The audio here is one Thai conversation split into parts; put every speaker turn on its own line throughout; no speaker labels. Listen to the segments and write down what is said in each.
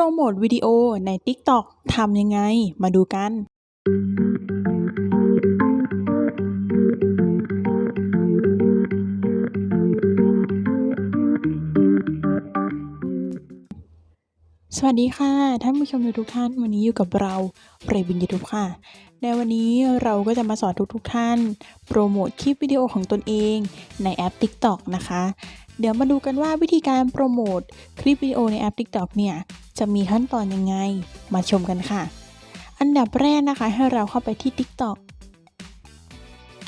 รโมทวิดีโอใน TikTok ทำยังไง มาดูกัน สวัสดีค่ะ ท่านผู้ชมทุกท่านวันนี้อยู่กับเราเรบินยูทูบค่ะ ในวันนี้เราก็จะมาสอนทุกๆท่าน โปรโมทคลิปวิดีโอของตนเองในแอป TikTok นะคะเดี๋ยวมาดูกันว่าวิธีการโปรโมทคลิปวิดีโอในแอป TikTok เนี่ย จะมีขั้นตอนยังไง มาชมกันค่ะ อันดับแรกนะคะให้เราเข้าไปที่ TikTok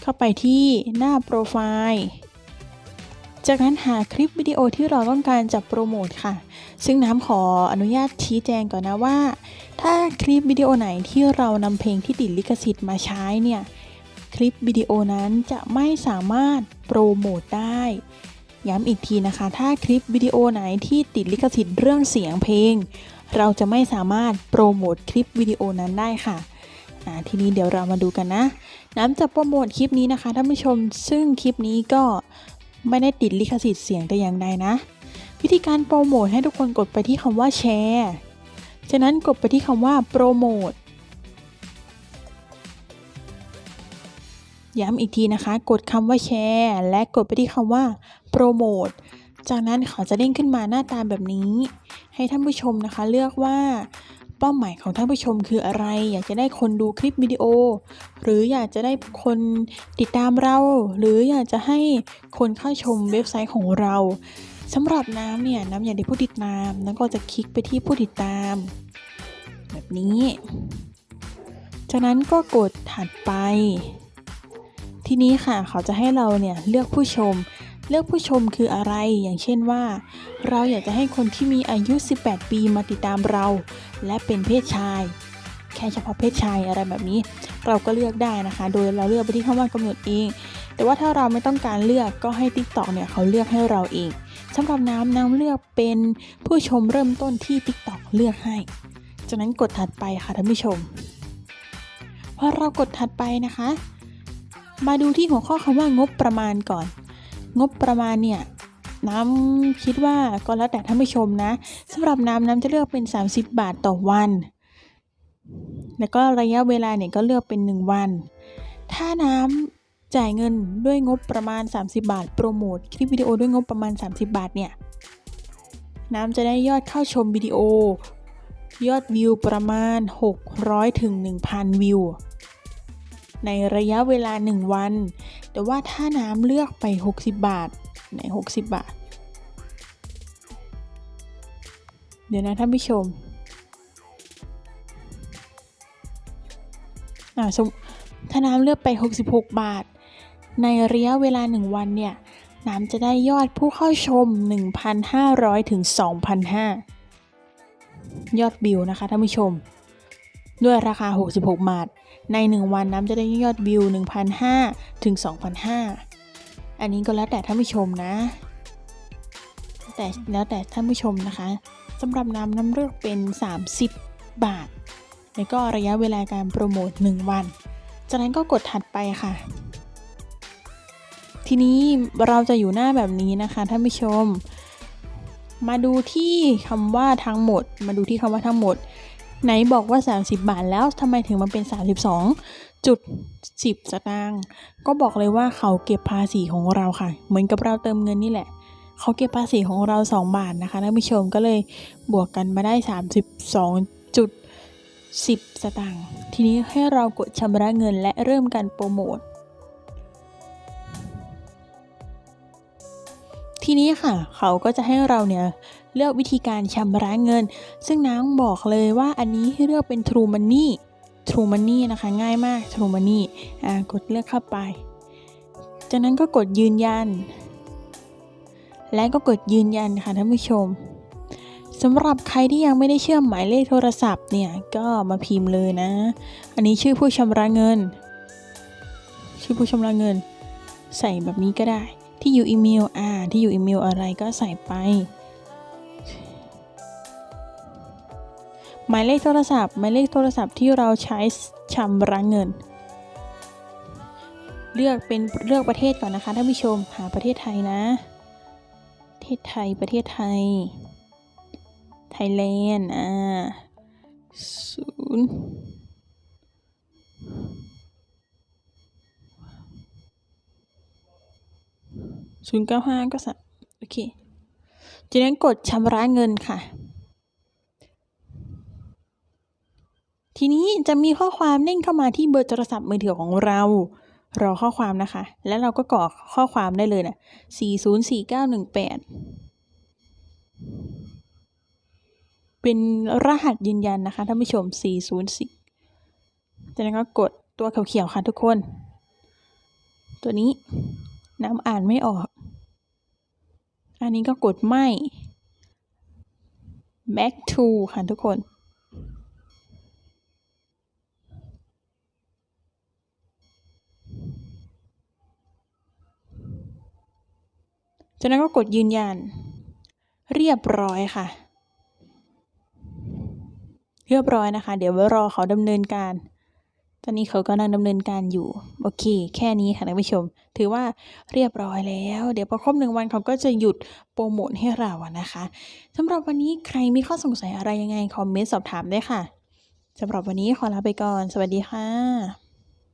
เข้าไปที่หน้าโปรไฟล์จากนั้นหาคลิปวิดีโอที่เราต้องการจะโปรโมทค่ะ ซึ่งน้ำขออนุญาตชี้แจงก่อนนะว่า ถ้าคลิปวิดีโอไหนที่เรานำเพลงที่ติดลิขสิทธิ์มาใช้เนี่ย คลิปวิดีโอนั้นจะไม่สามารถโปรโมทได้ ย้ำอีกทีนะคะ ถ้าคลิปวิดีโอไหนที่ติดลิขสิทธิ์เรื่องเสียงเพลง เราจะไม่สามารถโปรโมทคลิปวิดีโอนั้นได้ค่ะทีนี้เดี๋ยวเรามาดูกันนะ น้ำจะโปรโมทคลิปนี้นะคะท่านผู้ชม ซึ่งคลิปนี้ก็ไม่ได้ติดลิขสิทธิ์เสียงแต่อย่างใดนะ วิธีการโปรโมทให้ทุกคนกดไปที่คำว่าแชร์ ฉะนั้นกดไปที่คำว่าโปรโมท ย้ำอีกทีนะคะ กดคำว่าแชร์และกดไปที่คำว่าโปรโมทจากนั้นเขาจะเด้งขึ้นมาหน้าตาแบบนี้ ให้ท่านผู้ชมนะคะ เลือกว่าเป้าหมายของท่านผู้ชมคืออะไร อยากจะได้คนดูคลิปวิดีโอ หรืออยากจะได้คนติดตามเรา หรืออยากจะให้คนเข้าชมเว็บไซต์ของเราสำหรับน้ำเนี่ยน้ำอยากได้ผู้ติดตามน้ำก็จะคลิกไปที่ผู้ติดตาม แบบนี้ จากนั้นก็กดถัดไป ทีนี้ค่ะเขาจะให้เราเนี่ยเลือกผู้ชม เลือกผู้ชมคืออะไร อย่างเช่นว่า เราอยากจะให้คนที่มีอายุ 18 ปีมาติดตามเรา และเป็นเพศชาย แค่เฉพาะเพศชายอะไรแบบนี้ เราก็เลือกได้นะคะ โดยเราเลือกไปที่คำว่ากำหนดเอง แต่ว่าถ้าเราไม่ต้องการเลือกก็ให้ TikTok เนี่ยเขาเลือกให้เราเองสำหรับน้ำน้ำเลือกเป็นผู้ชมเริ่มต้นที่ TikTok เลือกให้ จากนั้นกดถัดไปค่ะท่านผู้ชมพอเรากดถัดไปนะคะ มาดูที่หัวข้อคำว่างบประมาณก่อน งบประมาณเนี่ยน้ำคิดว่าก็แล้วแต่ท่านผู้ชมนะสำหรับน้ำน้ำจะเลือกเป็น 30 บาทต่อวัน แล้วก็ระยะเวลาเนี่ยก็เลือกเป็น 1 วัน ถ้าน้ำจ่ายเงินด้วยงบประมาณ 30 บาท โปรโมทคลิปวิดีโอด้วยงบประมาณ 30 บาทเนี่ยน้ำจะได้ยอดเข้าชมวิดีโอ ยอดวิวประมาณ 600ถึง1,000 วิว ในระยะเวลา 1 วัน แต่ว่าถ้าน้ำเลือกไป 60 บาทใน60 บาท เดี๋ยวนะท่านผู้ชมอ่าสมถ้าน้ำเลือกไป 66 บาท ในระยะเวลา 1 วันเนี่ยน้ำจะได้ยอดผู้เข้าชม 1,500 ถึง 2,500 ยอดวิวนะคะท่านผู้ชม ด้วยราคา 66 บาท ใน 1 วันน้ำจะได้ยอดวิว 1,500 ถึง 2,500 อันนี้ก็แล้วแต่ท่านผู้ชมนะ แต่แล้วแต่ท่านผู้ชมนะคะสำหรับน้ำน้ำเลือกเป็น 30 บาท แล้วก็ระยะเวลาการโปรโมท 1 วัน จากนั้นก็กดถัดไปค่ะ ทีนี้เราจะอยู่หน้าแบบนี้นะคะท่านผู้ชม มาดูที่คำว่าทั้งหมด มาดูที่คำว่าทั้งหมด ไหนบอกว่า 30 บาทแล้วทำไมถึงมันเป็น 32จุด10สตางค์ก็บอกเลยว่าเขาเก็บภาษีของเราค่ะ เหมือนกับเราเติมเงินนี่แหละ เขาเก็บภาษีของเรา 2 บาทนะคะท่านผู้ชมก็เลยบวกกันมาได้ 32จุด10 สตางค์ทีนี้ให้เรากดชำระเงินและเริ่มการโปรโมท ทีนี้ค่ะ เขาก็จะให้เราเนี่ยเลือกวิธีการชำระเงิน ซึ่งน้องบอกเลยว่าอันนี้ให้เลือกเป็น True Money True Money นะคะ ง่ายมาก True Money อ่ากดเลือกเข้าไป จากนั้นก็กดยืนยัน และก็กดยืนยันค่ะท่านผู้ชมสำหรับใครที่ยังไม่ได้เชื่อมหมายเลขโทรศัพท์เนี่ยก็มาพิมพ์เลยนะ อันนี้ชื่อผู้ชำระเงิน ชื่อผู้ชำระเงิน ใส่แบบนี้ก็ได้ ที่อยู่อีเมลอ่าที่อยู่อีเมลอะไรก็ใส่ไป หมายเลขโทรศัพท์ หมายเลขโทรศัพท์ที่เราใช้ชำระเงิน เลือกเป็นเลือกประเทศก่อนนะคะท่านผู้ชมหาประเทศไทยนะประเทศไทยประเทศไทยไท Thailand อ่าศูนย์ ศูนย์เก้าห้าก็สัโอเคจากนั้นกดชำระเงินค่ะ ทีนี้จะมีข้อความเด้งเข้ามาที่เบอร์โทรศัพท์มือถือของเรารอข้อความนะคะ แล้วเราก็กรอกข้อความได้เลยนะ404918 เป็นรหัสยืนยันนะคะท่านผู้ชม 404จากนั้นก็กดตัวเขียวๆค่ะทุกคน ตัวนี้น้ำอ่านไม่ออก อันนี้ก็กดไม่ back to ค่ะทุกคน จากนั้นก็กดยืนยัน เรียบร้อยค่ะ เรียบร้อยนะคะ เดี๋ยวรอเขาดำเนินการ ตอนนี้เขากำลังดำเนินการอยู่ โอเค แค่นี้ค่ะท่านผู้ชม ถือว่าเรียบร้อยแล้ว เดี๋ยวพอครบหนึ่งวันเขาก็จะหยุดโปรโมทให้เราอะนะคะสำหรับวันนี้ใครมีข้อสงสัยอะไรยังไง คอมเมนต์สอบถามได้ค่ะสำหรับวันนี้ขอลาไปก่อน สวัสดีค่ะ